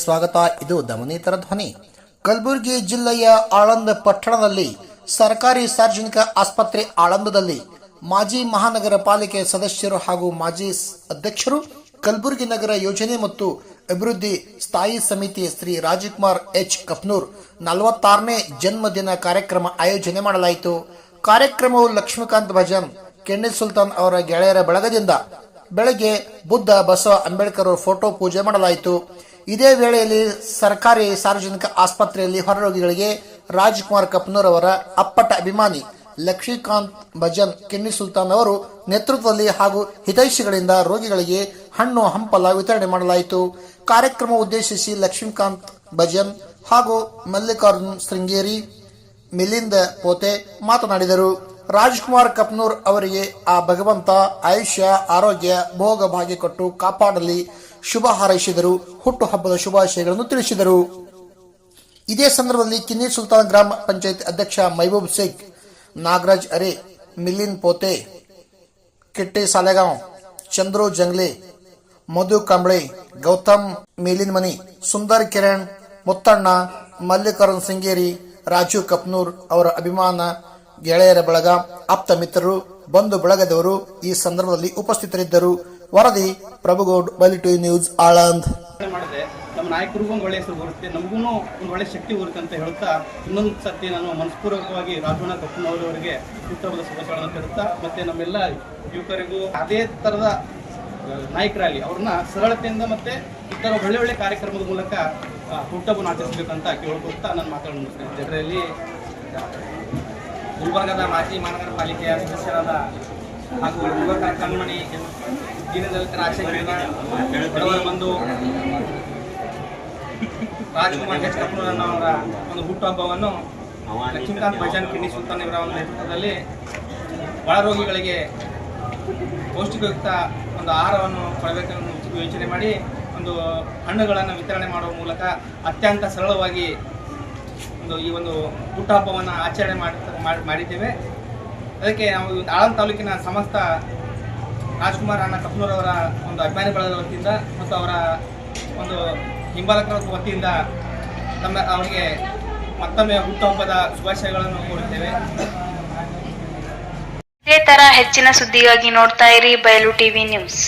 ಸ್ವಾಗತ. ಇದು ದಮನೇತರ ಧ್ವನಿ. ಕಲಬುರಗಿ ಜಿಲ್ಲೆಯ ಆಳಂದ ಪಟ್ಟಣದಲ್ಲಿ ಸರ್ಕಾರಿ ಸಾರ್ವಜನಿಕ ಆಸ್ಪತ್ರೆ ಆಳಂದದಲ್ಲಿ ಮಾಜಿ ಮಹಾನಗರ ಪಾಲಿಕೆ ಸದಸ್ಯರು ಹಾಗೂ ಮಾಜಿ ಅಧ್ಯಕ್ಷರು ಕಲಬುರಗಿ ನಗರ ಯೋಜನೆ ಮತ್ತು ಅಭಿವೃದ್ಧಿ ಸ್ಥಾಯಿ ಸಮಿತಿ ಶ್ರೀ ರಾಜಕುಮಾರ್ ಎಚ್. ಕಪ್ನೂರ್ ನಲವತ್ತಾರನೇ ಜನ್ಮದಿನ ಕಾರ್ಯಕ್ರಮ ಆಯೋಜನೆ ಮಾಡಲಾಯಿತು. ಕಾರ್ಯಕ್ರಮವು ಲಕ್ಷ್ಮೀಕಾಂತ್ ಭಜನ್ ಕೆಣ್ಣಿ ಸುಲ್ತಾನ್ ಅವರ ಗೆಳೆಯರ ಬಳಗದಿಂದ ಬೆಳಗ್ಗೆ ಬುದ್ಧ ಬಸವ ಅಂಬೇಡ್ಕರ್ ಫೋಟೋ ಪೂಜೆ ಮಾಡಲಾಯಿತು. ಇದೇ ವೇಳೆಯಲ್ಲಿ ಸರ್ಕಾರಿ ಸಾರ್ವಜನಿಕ ಆಸ್ಪತ್ರೆಯಲ್ಲಿ ಹೊರರೋಗಿಗಳಿಗೆ ರಾಜ್ಕುಮಾರ್ ಕಪ್ನೂರ್ ಅವರ ಅಪ್ಪಟ ಅಭಿಮಾನಿ ಲಕ್ಷ್ಮೀಕಾಂತ್ ಭಜನ್ ಕಿನ್ನಿ ಸುಲ್ತಾನ್ ಅವರು ನೇತೃತ್ವದಲ್ಲಿ ಹಾಗೂ ಹಿತೈಷಿಗಳಿಂದ ರೋಗಿಗಳಿಗೆ ಹಣ್ಣು ಹಂಪಲ ವಿತರಣೆ ಮಾಡಲಾಯಿತು. ಕಾರ್ಯಕ್ರಮ ಉದ್ದೇಶಿಸಿ ಲಕ್ಷ್ಮೀಕಾಂತ್ ಭಜನ್ ಹಾಗೂ ಮಲ್ಲಿಕಾರ್ಜುನ್ ಶೃಂಗೇರಿ ಮಿಲಿಂದ ಪೋತೆ ಮಾತನಾಡಿದರು. ರಾಜ್ಕುಮಾರ್ ಕಪ್ನೂರ್ ಅವರಿಗೆ ಆ ಭಗವಂತ ಆಯುಷ್ಯ, ಆರೋಗ್ಯ, ಭೋಗ ಭಾಗ್ಯ ಕೊಟ್ಟು ಕಾಪಾಡಲಿ ಶುಭ ಹಾರೈಸಿದರು. ಹುಟ್ಟುಹಬ್ಬದ ಶುಭಾಶಯಗಳನ್ನು ತಿಳಿಸಿದರು. ಇದೇ ಸಂದರ್ಭದಲ್ಲಿ ಕಿನ್ನಿ ಸುಲ್ತಾನ್ ಗ್ರಾಮ ಪಂಚಾಯತ್ ಅಧ್ಯಕ್ಷ ಮೈಬೂಬ್ ಶೇಖ್, ನಾಗರಾಜ್ ಅರೆ ಮಿಲಿನ್ ಪೋತೆ, ಕಿಟ್ಟೆ ಸಾಲೆಗಾಂವ್, ಚಂದ್ರು ಜಂಗ್ಲೆ, ಮಧು ಕಂಬಳೆ, ಗೌತಮ್ ಮೇಲಿನ್ಮನಿ ಸುಂದರ್ ಕಿರಣ್, ಮುತ್ತಣ್ಣ, ಮಲ್ಲಿಕಾರ್ಜುನ್ ಸಿಂಗೇರಿ ರಾಜು ಕಪ್ನೂರ್ ಅವರ ಅಭಿಮಾನ ಗೆಳೆಯರ ಬಳಗ, ಆಪ್ತ ಮಿತ್ರರು, ಬಂಧು ಬಳಗದವರು ಈ ಸಂದರ್ಭದಲ್ಲಿ ಉಪಸ್ಥಿತರಿದ್ದರು. ವರದಿ, ಪ್ರಭುಗೌಡ್ ಬಲಿಟು ನ್ಯೂಸ್, ಆಳಂದ್. ಮಾಡಿದೆ. ನಮ್ಮ ನಾಯಕರಿಗೂ ಒಂದು ಒಳ್ಳೆಯ ಹೆಸರು ಬರುತ್ತೆ. ನಮಗೂ ಒಂದು ಒಳ್ಳೆ ಶಕ್ತಿ ಬರುತ್ತೆ ಅಂತ ಹೇಳ್ತಾ ಇನ್ನೊಂದು ಸರ್ತಿ ನಾನು ಮನಸ್ಪೂರ್ವಕವಾಗಿ ರಾಜವಣ್ಣ ಕಪ್ಪನವರವರಿಗೆ ಉತ್ತಮದ ಶುಭಾಶಯಗಳನ್ನು ತರುತ್ತಾ ಮತ್ತೆ ನಮ್ಮೆಲ್ಲ ಯುವಕರಿಗೂ ಅದೇ ಥರದ ನಾಯಕರಾಗಲಿ. ಅವ್ರನ್ನ ಸರಳತೆಯಿಂದ ಮತ್ತೆ ಈ ಒಳ್ಳೆ ಒಳ್ಳೆ ಕಾರ್ಯಕ್ರಮದ ಮೂಲಕ ಹುಟ್ಟಬ್ಬನ ಆಚರಿಸಬೇಕಂತ ಕೇಳ್ಕೊಳ್ತಾ ನಾನು ಮಾತಾಡೋಣ ಜನರಲ್ಲಿ ಗುಲ್ಬರ್ಗದ ಮಾಜಿ ಮಹಾನಗರ ಪಾಲಿಕೆಯ ಸದಸ್ಯರಾದ ಹಾಗೂ ಗುಲ್ಬರ್ಗ ಕಣ್ಮಣಿ ದೀನದಲಿತರ ರಾಜಶೇಖರ ಬಂದು ರಾಜ್ಕುಮಾರ್ ಎಚ್ ಕಪೂರನ್ ಅವರ ಒಂದು ಹುಟ್ಟುಹಬ್ಬವನ್ನು ಲಕ್ಷ್ಮೀಕಾಂತ್ ಭಜನ್ ಕಿಣಿ ಸುಲ್ತಾನ್ ಇವರ ಒಂದು ನೇತೃತ್ವದಲ್ಲಿ ಒಳರೋಗಿಗಳಿಗೆ ಪೌಷ್ಟಿಕಯುಕ್ತ ಒಂದು ಆಹಾರವನ್ನು ಕೊಡಬೇಕೆಂದು ಯೋಚನೆ ಮಾಡಿ ಒಂದು ಹಣ್ಣುಗಳನ್ನು ವಿತರಣೆ ಮಾಡುವ ಮೂಲಕ ಅತ್ಯಂತ ಸರಳವಾಗಿ ಒಂದು ಈ ಒಂದು ಹುಟ್ಟುಹಬ್ಬವನ್ನು ಆಚರಣೆ ಮಾಡಿ ಮಾಡ್- ಮಾಡಿದ್ದೇವೆ. ಅದಕ್ಕೆ ನಾವು ಆಳಂದ ತಾಲೂಕಿನ ಸಮಸ್ತ ರಾಜ್ಕುಮಾರ್ ಅಣ್ಣ ಕಪ್ನೂರವರ ಒಂದು ಅಭಿಮಾನಿ ಬಳಗದ ವತಿಯಿಂದ ಮತ್ತು ಅವರ ಒಂದು ಹಿಂಬಾಲಕರ ವತಿಯಿಂದ ತಮ್ಮ ಅವರಿಗೆ ಮತ್ತೊಮ್ಮೆ ಹುಟ್ಟುಹಬ್ಬದ ಶುಭಾಶಯಗಳನ್ನು ಕೋರುತ್ತೇವೆ. ಇದೇ ತರ ಹೆಚ್ಚಿನ ಸುದ್ದಿಗಾಗಿ ನೋಡ್ತಾ ಇರಿ ಬಯಲು ಟಿವಿ ನ್ಯೂಸ್.